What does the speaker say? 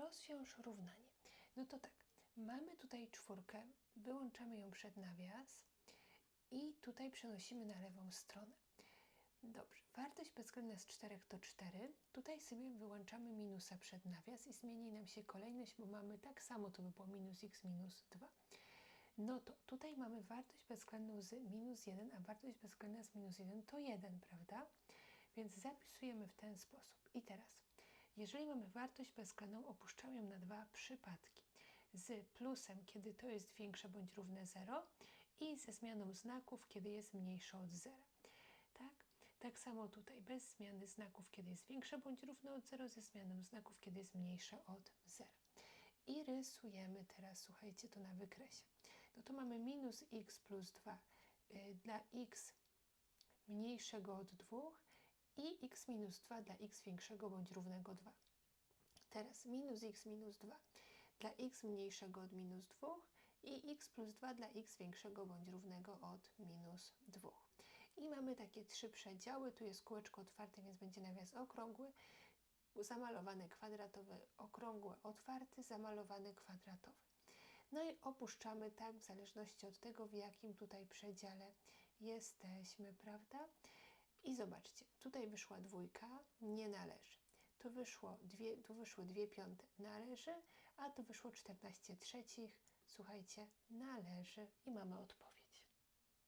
rozwiąż równanie. No to tak, mamy tutaj czwórkę, wyłączamy ją przed nawias i tutaj przenosimy na lewą stronę. Dobrze, wartość bezwzględna z 4 to 4. Tutaj sobie wyłączamy minusa przed nawias i zmieni nam się kolejność, bo mamy tak samo, to by było minus x minus 2. No to tutaj mamy wartość bezwzględną z minus 1, a wartość bezwzględna z minus 1 to 1, prawda? Więc zapisujemy w ten sposób. I teraz, jeżeli mamy wartość bezwzględną, opuszczamy ją na dwa przypadki. Z plusem, kiedy to jest większe bądź równe 0 i ze zmianą znaków, kiedy jest mniejsze od 0. Tak? Tak samo tutaj, bez zmiany znaków, kiedy jest większe bądź równe od 0, ze zmianą znaków, kiedy jest mniejsze od 0. I rysujemy teraz, słuchajcie, to na wykresie. No to mamy minus x plus 2 y, dla x mniejszego od 2 i x minus 2 dla x większego bądź równego 2. Teraz minus x minus 2 dla x mniejszego od minus 2 i x plus 2 dla x większego bądź równego od minus 2. I mamy takie trzy przedziały, tu jest kółeczko otwarte, więc będzie nawias okrągły, zamalowany kwadratowy, okrągły, otwarty, zamalowany kwadratowy. No i opuszczamy tak w zależności od tego, w jakim tutaj przedziale jesteśmy, prawda? I zobaczcie, tutaj wyszła dwójka, nie należy. Tu, wyszło dwie, tu wyszły dwie piąte, należy, a tu wyszło 14 trzecich, słuchajcie, należy i mamy odpowiedź.